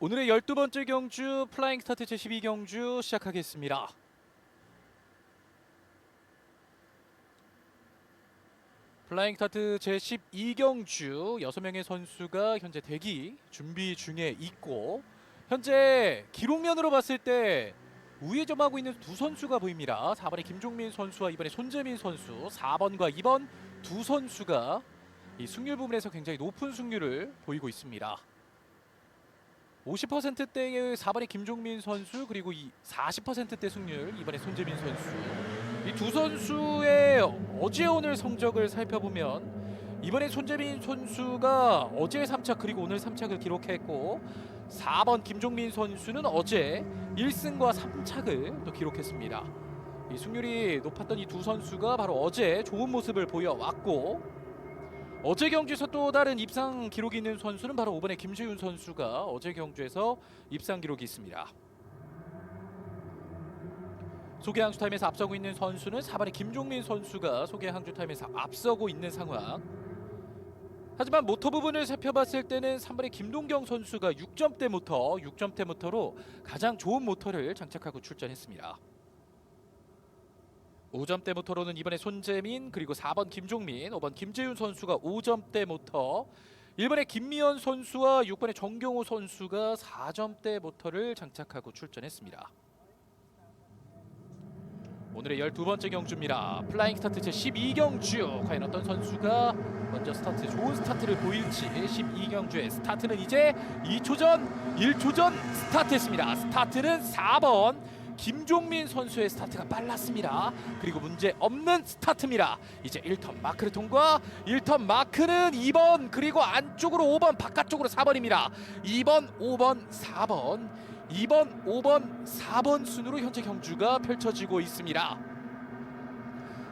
오늘의 12번째 경주 플라잉 스타트 제12경주 시작하겠습니다. 플라잉 스타트 제12경주 6명의 선수가 현재 대기 준비 중에 있고 현재 기록면으로 봤을 때 우회점하고 있는 두 선수가 보입니다. 4번의 김종민 선수와 이번에 손재민 선수 4번과 2번 두 선수가 이 승률 부분에서 굉장히 높은 승률을 보이고 있습니다. 50%대의 4번의 김종민 선수 그리고 이 40%대 승률 이번에 손재민 선수 이 두 선수의 어제 오늘 성적을 살펴보면 이번에 손재민 선수가 어제 3차 그리고 오늘 3착을 기록했고 4번 김종민 선수는 어제 1승과 3착을 또 기록했습니다. 이 승률이 높았던 이 두 선수가 바로 어제 좋은 모습을 보여왔고 어제 경주에서 또 다른 입상 기록이 있는 선수는 바로 5번의 김재윤 선수가 어제 경주에서 입상 기록이 있습니다. 소개 항주 타임에서 앞서고 있는 선수는 4번의 김종민 선수가 소개 항주 타임에서 앞서고 있는 상황. 하지만 모터 부분을 살펴봤을 때는 3번의 김동경 선수가 6점대 모터, 6점대 모터로 가장 좋은 모터를 장착하고 출전했습니다. 5점대 모터로는 이번에 손재민 그리고 4번 김종민, 5번 김재윤 선수가 5점대 모터 1번의 김미연 선수와 6번의 정경호 선수가 4점대 모터를 장착하고 출전했습니다. 오늘의 12번째 경주입니다. 플라잉 스타트 제12경주 과연 어떤 선수가 먼저 스타트 좋은 스타트를 보일지 12경주의 스타트는 이제 2초 전, 1초 전 스타트했습니다. 스타트는 4번 김종민 선수의 스타트가 빨랐습니다. 그리고 문제 없는 스타트입니다. 이제 1턴 마크를 통과. 1턴 마크는 2번 그리고 안쪽으로 5번 바깥쪽으로 4번입니다. 2번, 5번, 4번. 2번, 5번, 4번 순으로 현재 경주가 펼쳐지고 있습니다.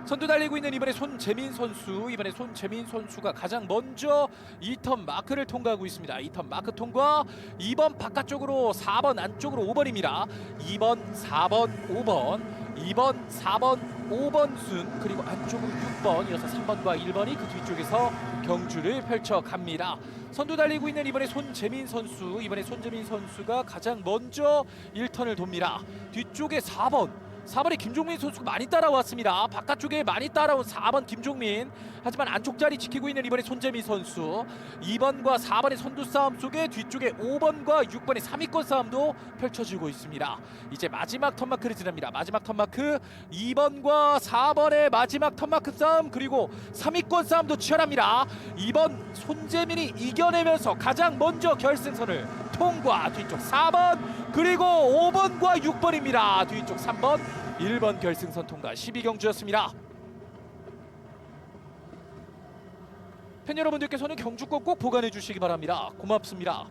선두 달리고 있는 이번에 손재민 선수 이번에 손재민 선수가 가장 먼저 2턴 마크를 통과하고 있습니다. 2턴 마크 통과 2번 바깥쪽으로 4번 안쪽으로 5번입니다. 2번 4번 5번 2번 4번 5번 순 그리고 안쪽으로 6번 이어서 3번과 1번이 그 뒤쪽에서 경주를 펼쳐갑니다. 선두 달리고 있는 이번에 손재민 선수 이번에 손재민 선수가 가장 먼저 1턴을 돕니다. 뒤쪽에 4번 4번에 김종민 선수가 많이 따라왔습니다. 바깥쪽에 많이 따라온 4번 김종민. 하지만 안쪽 자리 지키고 있는 이번에 손재미 선수. 2번과 4번의 선두 싸움 속에 뒤쪽에 5번과 6번의 3위권 싸움도 펼쳐지고 있습니다. 이제 마지막 턴마크를 지납니다. 마지막 턴마크 2번과 4번의 마지막 턴마크 싸움 그리고 3위권 싸움도 치열합니다. 2번 손재민이 이겨내면서 가장 먼저 결승선을 통과 뒤쪽 4번 그리고 5번과 6번입니다. 뒤쪽 3번 1번 결승선 통과 12경주였습니다. 팬 여러분들께서는 경주권 꼭 보관해 주시기 바랍니다. 고맙습니다.